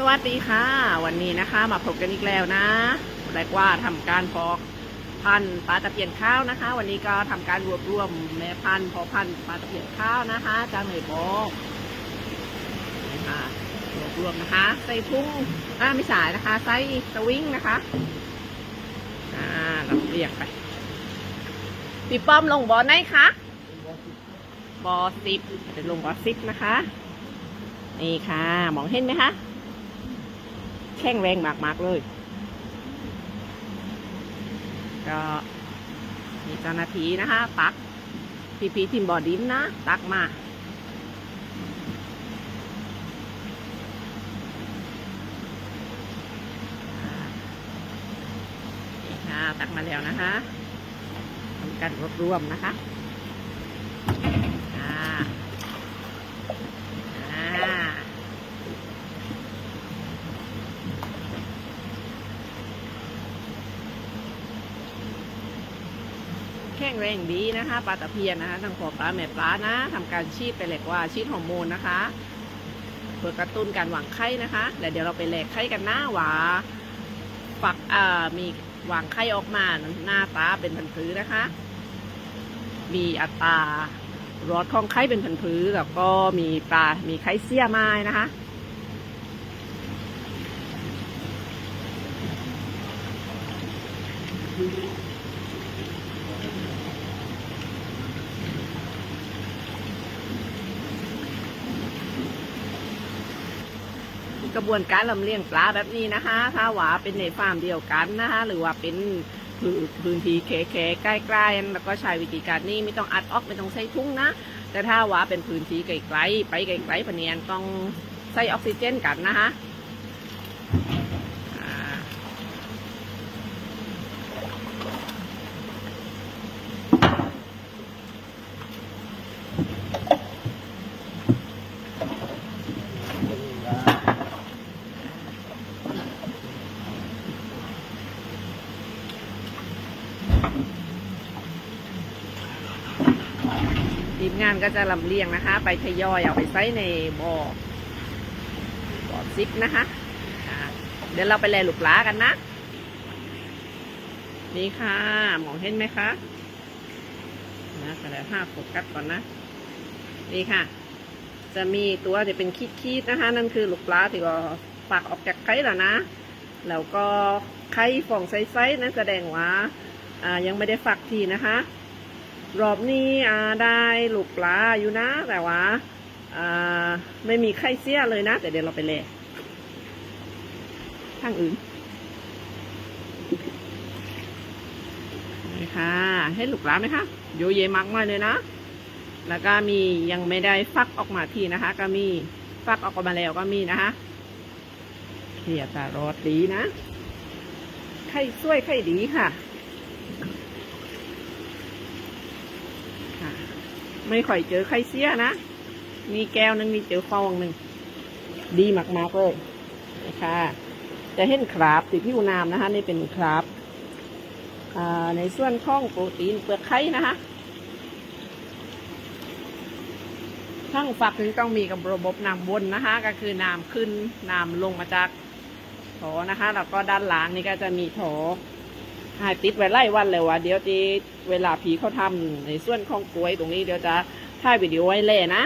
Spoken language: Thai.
สวัสดีค่ะ วันนี้นะคะ มาพบกันอีกแล้วนะเรียกว่าทำการพอกพันปลาตะเพียนข้าวนะคะ วันนี้ก็ทำการรวบรวมแม่พันท์พอพันปลาตะเพียนข้าวนะคะจากหน่วยบอกนี่ค่ะรวบรวมนะคะ ใส่ทุ่งอ่าไม่สายนะคะใส่สวิงนะคะอ่าเราเรียกไปพี่ป้อมลงบอไหนคะบอสิบจะลงบอสิบนะคะ นี่ค่ะ มองเห็นไหมคะ แข็งแรงมากๆเลย ก็มีเจ้าหน้าที่นะคะตักพีพีทีมบอดินนะ ตักมาตักมาแล้วนะคะทำการรวบรวมนะคะ แข็งแรงดีนะคะปลาตะเพียนนะคะทั้งหัวปลาแม่ปลานะทำการชีดไปแหลกว่าชีดฮอร์โมนนะคะเพื่อกระตุ้นการหวางไข่นะคะเดี๋ยวเดี๋ยวเราไปแหลกไข่กันหน้าหวาฝักอ่ามีหว่างไข่ออกมาหน้าตาเป็นพันธุ์พื้นะคะ มีอัตรารอดของไข่เป็นพันธุ์พื้แล้วก็มีปลา มีไข่เสี้ยไม้นะคะ กระบวนการลำเลียงปลาแบบนี้นะคะ ถ้าว่าเป็นในฟาร์มเดียวกันนะคะ หรือว่าเป็นพื้นที่แขๆใกล้ๆแล้วก็ใช้วิธีการนี้ไม่ต้องอัดออกไม่ต้องใช้ทุ่งนะ แต่ถ้าว่าเป็นพื้นที่ไกลๆไปไกลๆพะเนียนต้องใส่ออกซิเจนกันนะคะ ทีมงานก็จะลำเลียงนะคะ ไปทยอยเอาไปใส่ในบ่อบ่อซิปนะคะ เดี๋ยวเราไปแลลูกปลากันนะ นี่ค่ะมองเห็นไหมคะนะแต่ละห้าโฟกัสก่อนนะ นี่ค่ะ จะมีตัวที่เป็นคีดๆนะคะ นั่นคือลูกปลาที่ก็ปากออกจากไข่แล้วนะ แล้วก็ไข่ฟองใสๆนั้นแสดงว่า อ่ายังไม่ได้ฝักทีนะคะ รอบนี้อ่าได้ลูกปลาอยู่นะ แต่ว่าอ่าไม่มีไข่เสี้ยเลยนะ แต่เดี๋ยวเราไปแลกทางอื่นนี่ค่ะ ให้ลูกปลาไหมคะโยเยมากมาเลยนะ แล้วก็มียังไม่ได้ฟักออกมาทีนะคะ ก็มีฟักออกมาแล้วก็มีนะคะเขียตารอดดีนะ ไข่วยไข่ดีค่ะ ไม่ค่อยเจอไข่เสียนะ มีแก้วหนึ่งมีเจอฟองหนึ่ง ดีมากๆเลยนะคะจะเห็นคราบติดผิวน้ำนะคะนี่เป็นคราบในส่วนข้องโปรตีนเปลือกไข่นะคะทั้งฝักนี้ต้องมีกับระบบน้ำวนนะคะ ก็คือน้ำขึ้นน้ำลงมาจากโถนะคะ แล้วก็ด้านหลังนี่ก็จะมีโถ หายติดไว้ไล่วันเลยว่ะเดี๋ยวจีเวลาผีเขาทำในส่วนของกล้วยตรงนี้เดี๋ยวจะถ่ายวิดีโอไว้เล่นะ